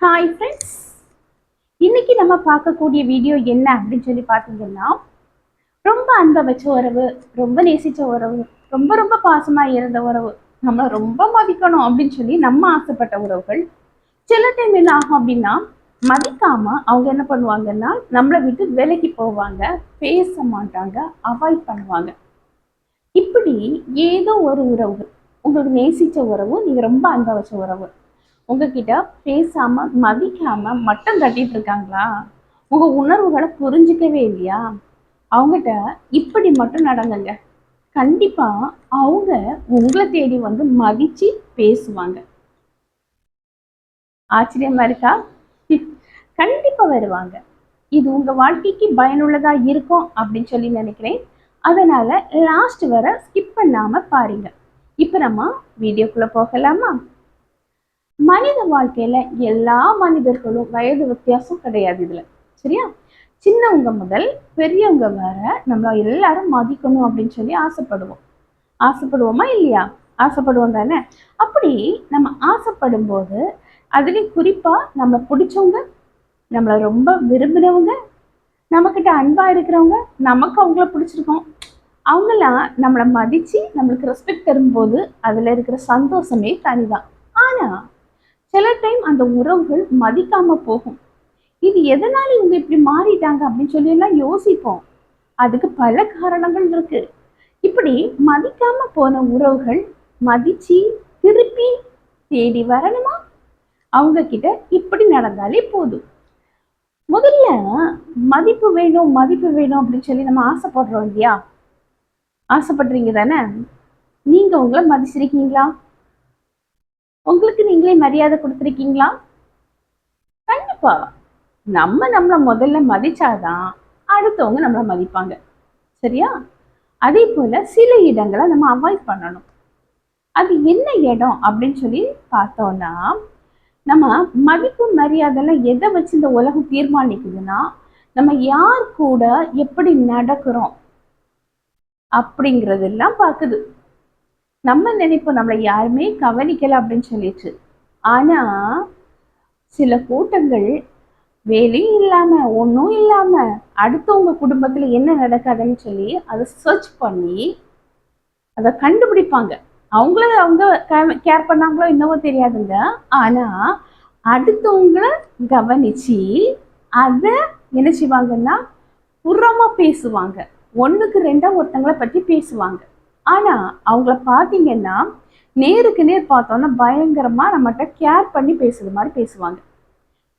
Hi friends இன்னைக்கு நம்ம பார்க்கக்கூடிய வீடியோ என்ன அப்படின்னு சொல்லி பார்த்தீங்கன்னா ரொம்ப அன்பை வச்ச உறவு ரொம்ப நேசித்த உறவு ரொம்ப ரொம்ப பாசமாக இருந்த உறவு நம்மளை ரொம்ப மதிக்கணும் அப்படின்னு சொல்லி நம்ம ஆசைப்பட்ட உறவுகள் சில டைம் என்ன ஆகும் அப்படின்னா மதிக்காமல் அவங்க என்ன பண்ணுவாங்கன்னா நம்மளை விட்டு விலகி போவாங்க பேச மாட்டாங்க அவாய்ட் பண்ணுவாங்க. இப்படி ஏதோ ஒரு உறவு உங்களுக்கு நேசிச்ச உறவு நீங்கள் ரொம்ப அன்பை வச்ச உறவு. உங்ககிட்ட பேசாம மதிக்காம மட்டம் தட்டிட்டு இருக்காங்களா? உங்க உணர்வுகளை புரிஞ்சுக்கவே இல்லையா? அவங்ககிட்ட இப்படி மட்டும் நடந்துங்க. கண்டிப்பா அவங்க உங்களை தேடி வந்து மதிச்சு பேசுவாங்க. ஆச்சரியமா இருக்கா? கண்டிப்பா வருவாங்க. இது உங்க வாழ்க்கைக்கு பயனுள்ளதா இருக்கும் அப்படின்னு சொல்லி நினைக்கிறேன். அதனால லாஸ்ட் வர ஸ்கிப் பண்ணாம பாருங்க. இப்ப நம்ம வீடியோக்குள்ள போகலாமா? மனித வாழ்க்கையில எல்லா மனிதர்களும் வயது வித்தியாசம் கிடையாது இதுல. சரியா? சின்னவங்க முதல் பெரியவங்க வர நம்மள எல்லாரும் மதிக்கணும் அப்படின்னு சொல்லி ஆசைப்படுவோம். ஆசைப்படுவோமா இல்லையா? ஆசைப்படுவோம் தானே? அப்படி நம்ம ஆசைப்படும் போது அதுலேயும் குறிப்பா நம்ம பிடிச்சவங்க நம்மளை ரொம்ப விரும்பினவங்க நம்மக்கிட்ட அன்பா இருக்கிறவங்க நமக்கு அவங்கள பிடிச்சிருக்கோம். அவங்களாம் நம்மளை மதித்து நம்மளுக்கு ரெஸ்பெக்ட் தரும்போது அதில் இருக்கிற சந்தோஷமே தனிதான். ஆனால் சில டைம் அந்த உறவுகள் மதிக்காம போகும். இது எதனால இவங்க இப்படி மாறிட்டாங்க அப்படின்னு சொல்லி எல்லாம் யோசிப்போம். அதுக்கு பல காரணங்கள் இருக்கு. இப்படி மதிக்காம போன உறவுகள் மதிச்சு திருப்பி தேடி வரணுமா? அவங்க கிட்ட இப்படி நடந்தாலே போதும். முதல்ல மதிப்பு வேணும் மதிப்பு வேணும் அப்படின்னு சொல்லி நம்ம ஆசைப்படுறோம் இல்லையா? ஆசைப்படுறீங்க தானே? நீங்க உங்களை மதிச்சிருக்கீங்களா? உங்களுக்கு நீங்களே மரியாதை கொடுத்துருக்கீங்களா? கண்டிப்பா. நம்ம நம்மளை முதல்ல மதிச்சாதான் அடுத்தவங்க நம்மளை மதிப்பாங்க. சரியா? அதே போல சில இடங்களை நம்ம அவாய்ட் பண்ணணும். அது என்ன இடம் அப்படின்னு சொல்லி பார்த்தோம்னா நம்ம மதிப்பு மரியாதைலாம் எதை வச்சு இந்த உலகம் தீர்மானிக்குதுன்னா நம்ம யார் கூட எப்படி நடக்கிறோம் அப்படிங்கிறதெல்லாம் பார்க்குது. நம்ம நினைப்போம் நம்மளை யாருமே கவனிக்கல அப்படின்னு சொல்லிட்டு. ஆனா சில கூட்டங்கள் வேலையும் இல்லாம ஒன்றும் இல்லாம அடுத்தவங்க குடும்பத்துல என்ன நடக்காதுன்னு சொல்லி அதை சர்ச் பண்ணி அதை கண்டுபிடிப்பாங்க. அவங்கள அவங்க கேர் பண்ணாங்களோ என்னவோ தெரியாதுங்க. ஆனா அடுத்தவங்கள கவனிச்சு அதை என்ன செய்வாங்கன்னா புறமா பேசுவாங்க. ஒண்ணுக்கு ரெண்டா ஒருத்தங்களை பற்றி பேசுவாங்க. ஆனா அவங்கள பார்த்தீங்கன்னா நேருக்கு நேர் பார்த்தோன்னா பயங்கரமா நம்மகிட்ட கேர் பண்ணி பேசுற மாதிரி பேசுவாங்க.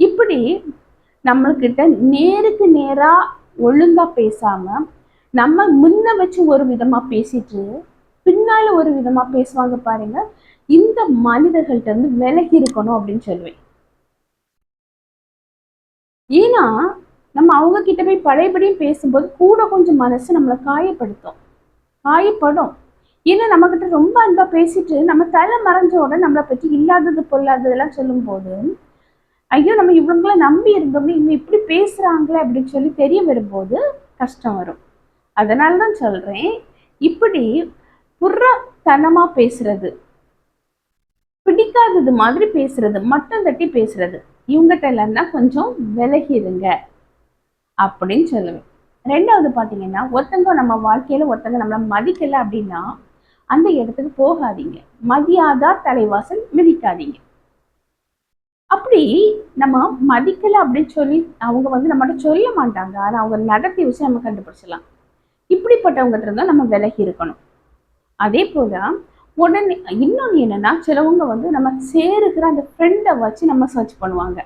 இப்படி நம்மள்கிட்ட நேருக்கு நேரா ஒழுங்கா பேசாம நம்ம முன்ன வச்சு ஒரு விதமா பேசிட்டு பின்னால ஒரு விதமா பேசுவாங்க பாருங்க இந்த மனிதர்கள்ட்ட இருந்து விலகி இருக்கணும் அப்படின்னு சொல்லுவேன். ஏன்னா நம்ம அவங்க கிட்ட போய் பழையபடியும் பேசும்போது கூட கொஞ்சம் மனசு நம்மளை காயப்படுத்தும். காயப்படும். ஏன்னா நம்மக்கிட்ட ரொம்ப அன்பா பேசிட்டு நம்ம தலை மறைஞ்ச உடனே நம்மளை பற்றி இல்லாதது பொல்லாததெல்லாம் சொல்லும்போது ஐயோ நம்ம இவங்கள நம்பி இருந்தோம்னா இவங்க இப்படி பேசுறாங்களே அப்படின்னு சொல்லி தெரிய வரும்போது கஷ்டம் வரும். அதனால தான் சொல்றேன் இப்படி புறத்தனமாக பேசுறது பிடிக்காதது மாதிரி பேசுறது மட்டும் தட்டி பேசுறது இவங்ககிட்ட இல்லைன்னா கொஞ்சம் விலகிடுங்க அப்படின்னு சொல்லுவேன். ரெண்டாவது பார்த்தீங்கன்னா ஒருத்தங்க நம்ம வாழ்க்கையில ஒருத்தங்க நம்மளை மதிக்கல அப்படின்னா அந்த இடத்துக்கு போகாதீங்க. மதியாதா தலைவாசல் மிதிக்காதீங்க. அப்படி நம்ம மதிக்கல அப்படின்னு சொல்லி அவங்க வந்து நம்மகிட்ட சொல்ல மாட்டாங்க. ஆனால் அவங்க நடத்தி வச்சு நம்ம கண்டுபிடிச்சலாம் இப்படிப்பட்டவங்ககிட்ட இருந்தால் நம்ம விலகி இருக்கணும். அதே போல் உடனே இன்னொன்று என்னன்னா சிலவங்க வந்து நம்ம சேருகிற அந்த ஃப்ரெண்டை வச்சு நம்ம சர்ச் பண்ணுவாங்க.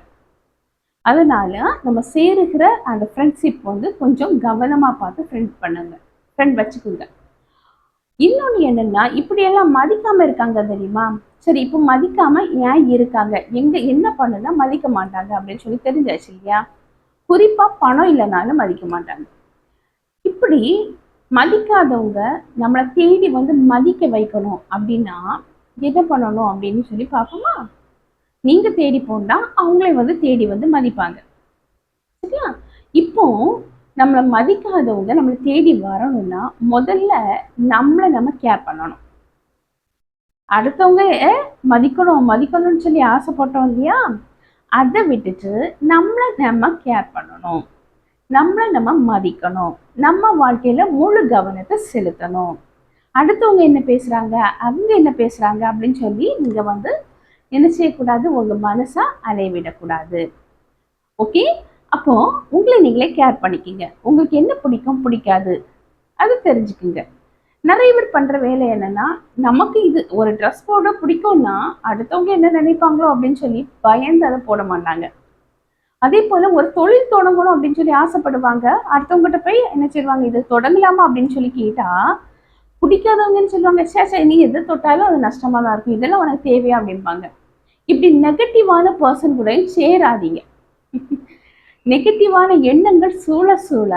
அதனால நம்ம சேருகிற அந்த ஃப்ரெண்ட்ஷிப் வந்து கொஞ்சம் கவனமாக பார்த்து ஃப்ரெண்ட் பண்ணுங்க. ஃப்ரெண்ட் வச்சுக்கோங்க. இன்னொன்று என்னன்னா இப்படியெல்லாம் மதிக்காம இருக்காங்க தெரியுமா? சரி இப்போ மதிக்காம ஏன் இருக்காங்க? எங்க என்ன பண்ணுனா மதிக்க மாட்டாங்க அப்படின்னு சொல்லி தெரிஞ்சாச்சு இல்லையா? குறிப்பா பணம் இல்லைனாலும் மதிக்க மாட்டாங்க. இப்படி மதிக்காதவங்க நம்மளை தேடி வந்து மதிக்க வைக்கணும் அப்படின்னா என்ன பண்ணணும் அப்படின்னு சொல்லி பார்ப்போமா? நீங்க தேடி போனா அவங்களே வந்து தேடி வந்து மதிப்பாங்க. சரியா? இப்போ நம்மளை மதிக்காதவங்க நம்மளை தேடி வரணும்னா முதல்ல நம்மளை நம்ம கேர் பண்ணணும். அடுத்தவங்க மதிக்கணும் மதிக்கணும்னு சொல்லி ஆசைப்பட்டோம் இல்லையா? அதை விட்டுட்டு நம்மளை நம்ம கேர் பண்ணணும். நம்மளை நம்ம மதிக்கணும். நம்ம வாழ்க்கையில முழு கவனத்தை செலுத்தணும். அடுத்தவங்க என்ன பேசுறாங்க? அவங்க என்ன பேசுறாங்க? அப்படின்னு சொல்லி நீங்க வந்து என்ன செய்யக்கூடாது? உங்க மனசை அலைவிடக்கூடாது. ஓகே அப்போ உங்களை நீங்களே கேர் பண்ணிக்கிங்க. உங்களுக்கு என்ன பிடிக்கும்? பிடிக்காது. அது தெரிஞ்சுக்குங்க. நிறைய பேர் பண்ற வேலை என்னன்னா நமக்கு இது ஒரு ட்ரெஸ் போட பிடிக்கும்னா அடுத்தவங்க என்ன நினைப்பாங்களோ அப்படின்னு சொல்லி பயந்து அதை போட மாட்டாங்க. அதே போல ஒரு தொழில் தொடங்கணும் அப்படின்னு சொல்லி ஆசைப்படுவாங்க. அடுத்தவங்ககிட்ட போய் என்ன செய்வாங்க? இது தொடங்கலாமா அப்படின்னு சொல்லி கேட்டா பிடிக்காதவங்கன்னு சொல்லுவாங்க. சே சே நீ எது தொட்டாலும் அது நஷ்டமா தான் இருக்கும். இதெல்லாம் உனக்கு தேவையா அப்படிம்பாங்க. இப்படி நெகட்டிவான பர்சன் கூட சேராதீங்க. நெகட்டிவான எண்ணங்கள் சூழ சூழ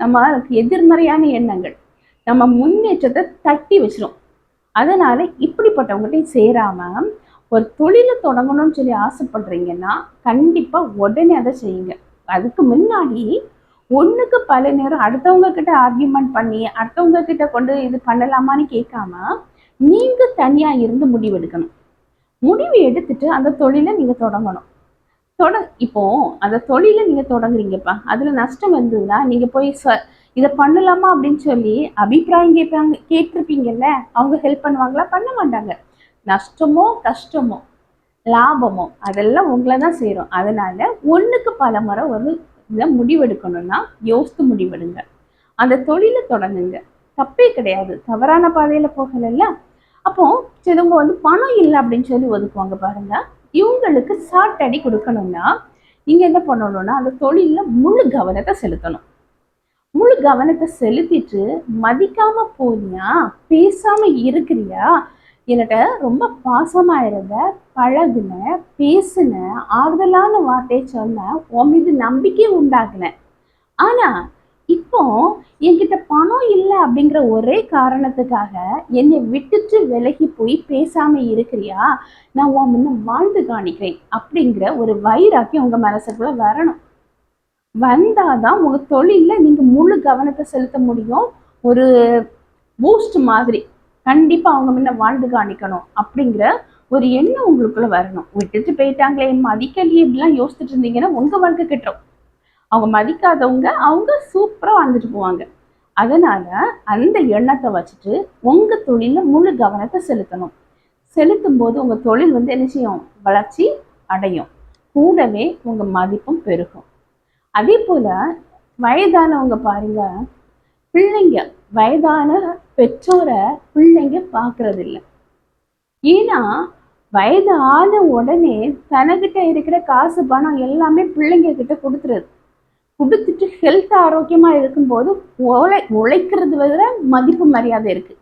நம்ம எதிர்மறையான எண்ணங்கள் நம்ம முன்னேற்றத்தை தட்டி வச்சிடும் அதனால இப்படிப்பட்டவங்ககிட்டையும் சேராம ஒரு தொழிலை தொடங்கணும்னு சொல்லி ஆசைப்படுறீங்கன்னா கண்டிப்பாக உடனே அதை செய்யுங்க. அதுக்கு முன்னாடி ஒன்றுக்கு பல நேரம் அடுத்தவங்க கிட்ட ஆர்கியூமெண்ட் பண்ணி அடுத்தவங்க கிட்ட கொண்டு இது பண்ணலாமான்னு கேட்காம நீங்கள் தனியாக இருந்து முடிவெடுக்கணும். முடிவு எடுத்துட்டு அந்த தொழிலை நீங்க தொடங்கணும். தொட இப்போ அந்த தொழிலை நீங்க தொடங்குறீங்கப்பா. அதுல நஷ்டம் வந்ததுன்னா நீங்க போய் ச- இதை பண்ணலாமா அப்படின்னு சொல்லி அபிப்பிராயம் கேட்பாங்க கேட்டிருப்பீங்கல்ல? அவங்க ஹெல்ப் பண்ணுவாங்களா? பண்ண மாட்டாங்க. நஷ்டமோ கஷ்டமோ லாபமோ அதெல்லாம் உங்களை தான் செய்கிறோம் அதனால ஒண்ணுக்கு பல முறை ஒரு இதை முடிவெடுக்கணும்னா யோசித்து முடிவெடுங்க. அந்த தொழிலை தொடங்குங்க. தப்பே கிடையாது. தவறான பாதையில போகலைல்ல? அப்போ சிலவங்க வந்து பணம் இல்லை அப்படின்னு சொல்லி ஒதுக்குவாங்க பாருங்க. இவங்களுக்கு சாட் அடி கொடுக்கணும்னா நீங்க என்ன பண்ணணும்னா அந்த தொழிலில் முழு கவனத்தை செலுத்தணும். முழு கவனத்தை செலுத்திட்டு மதிக்காம போனியா பேசாம இருக்கிறியா என்கிட்ட ரொம்ப பாசமா இருந்த பழகுன பேசுன ஆறுதலான வார்த்தையை சொன்ன உன் மீது நம்பிக்கை உண்டாக்குன. ஆனா இப்போ என்கிட்ட பணம் இல்லை அப்படிங்கிற ஒரே காரணத்துக்காக என்னை விட்டுட்டு விலகி போய் பேசாம இருக்கிறியா? நான் உன் முன்ன வாழ்ந்து காணிக்கிறேன் அப்படிங்கிற ஒரு வைராக்கி உங்க மனசுக்குள்ள வரணும். வந்தாதான் உங்க தொழில நீங்க முழு கவனத்தை செலுத்த முடியும். ஒரு பூஸ்ட் மாதிரி. கண்டிப்பா அவங்க முன்ன வாழ்ந்து காணிக்கணும் அப்படிங்கிற ஒரு எண்ணம் உங்களுக்குள்ள வரணும். விட்டுட்டு போயிட்டாங்களே மதிக்கலையே இப்படிலாம் யோசிச்சுட்டு இருந்தீங்கன்னா உங்க வாழ்க்கை கிட்டும் அவங்க மதிக்காதவங்க அவங்க சூப்பரா வாழ்ந்துட்டு போவாங்க. அதனால அந்த எண்ணத்தை வச்சுட்டு உங்க தொழில முழு கவனத்தை செலுத்தணும். செலுத்தும் போது உங்க தொழில் வந்து என்ன செய்யும்? வளர்ச்சி அடையும். கூடவே உங்க மதிப்பும் பெருகும். அதே போல வயதானவங்க பாருங்க பிள்ளைங்க வயதான பெற்றோரை பிள்ளைங்க பார்க்கறது ஏன்னா வயது ஆன உடனே தனக்கிட்ட இருக்கிற காசு பணம் எல்லாமே பிள்ளைங்க கிட்ட கொடுத்துருது. கொடுத்துட்டு ஹெல்த் ஆரோக்கியமா இருக்கும்போது உழை உழைக்கிறது விட மதிப்பு மரியாதை இருக்கு.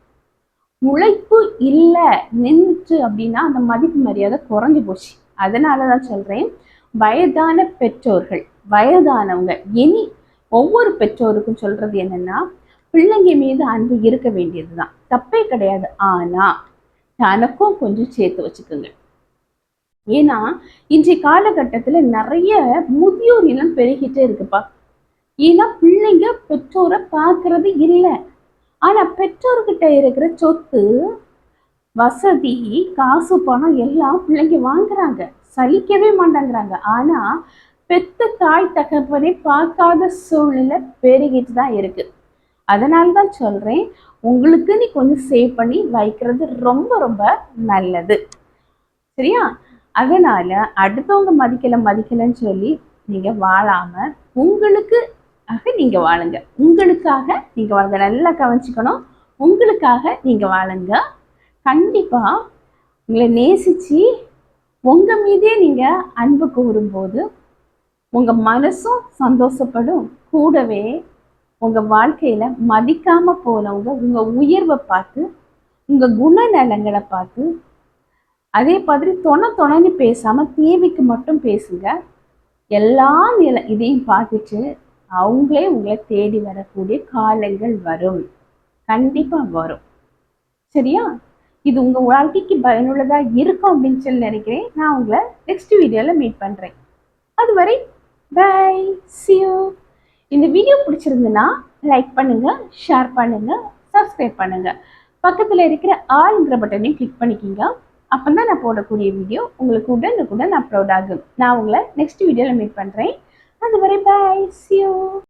உழைப்பு இல்லை நின்றுச்சு அப்படின்னா அந்த மதிப்பு மரியாதை குறைஞ்சு போச்சு. அதனால தான் சொல்றேன் வயதான பெற்றோர்கள் வயதானவங்க இனி ஒவ்வொரு பெற்றோருக்கும் சொல்றது என்னன்னா பிள்ளைங்க மீது அன்பு இருக்க வேண்டியதுதான். தப்பே கிடையாது. ஆனா தனக்கும் கொஞ்சம் சேர்த்து வச்சுக்கோங்க. ஏன்னா இன்றைய காலகட்டத்துல நிறைய முதியோர் இனம் பெருகிட்டே இருக்குப்பா. ஏன்னா பிள்ளைங்க பெற்றோரை பார்க்கறது இல்லை. ஆனா பெற்றோர்கிட்ட இருக்கிற சொத்து வசதி காசு பணம் எல்லாம் பிள்ளைங்க வாங்குறாங்க. சலிக்கவே மாட்டேங்கிறாங்க. ஆனா பெத்த தாய் தகப்பனை பார்க்காத சூழ்நிலை பெருகிட்டு தான் இருக்கு. அதனால தான் சொல்றேன் உங்களுக்கு நீ கொஞ்சம் சேவ் பண்ணி வைக்கிறது ரொம்ப ரொம்ப நல்லது. சரியா? அதனால் அடுத்தவங்க மதிக்கலை மதிக்கலைன்னு சொல்லி நீங்கள் வாழாம உங்களுக்கு ஆக நீங்க வாழுங்க. உங்களுக்காக நீங்க வாழுங்க. நல்லா கவனிச்சுக்கணும். உங்களுக்காக நீங்க வாழுங்க. கண்டிப்பா உங்களை நேசிச்சு உங்கள் மீதே நீங்க அன்பு கூறும்போது உங்க மனசும் சந்தோஷப்படும். கூடவே உங்க வாழ்க்கையில மதிக்காம போனவங்க உங்கள் உயர்வை பார்த்து உங்கள் குணநலங்களை பார்த்து அதே மாதிரி தொண தொணன்னு பேசாமல் தேவைக்கு மட்டும் பேசுங்க. எல்லா நில இதையும் பார்த்துட்டு அவங்களே உங்களை தேடி வரக்கூடிய காலங்கள் வரும். கண்டிப்பாக வரும். சரியா? இது உங்கள் வாழ்க்கைக்கு பயனுள்ளதாக இருக்கும் அப்படின்னு சொல்லி நினைக்கிறேன். நான் உங்களை நெக்ஸ்ட் வீடியோவில் மீட் பண்ணுறேன் அதுவரை பை சியூ இந்த வீடியோ பிடிச்சிருந்துன்னா லைக் பண்ணுங்கள் ஷேர் பண்ணுங்கள் சப்ஸ்கிரைப் பண்ணுங்கள் பக்கத்தில் இருக்கிற ஆளுங்கிற பட்டனையும் கிளிக் பண்ணிக்கிங்க. அப்போ தான் நான் போடக்கூடிய வீடியோ உங்களுக்கு உடனுக்குடன் அப்லோட் ஆகும். நான் உங்களை நெக்ஸ்ட் வீடியோவில் மீட் பண்ணுறேன் அதுவரை பாய் சியூ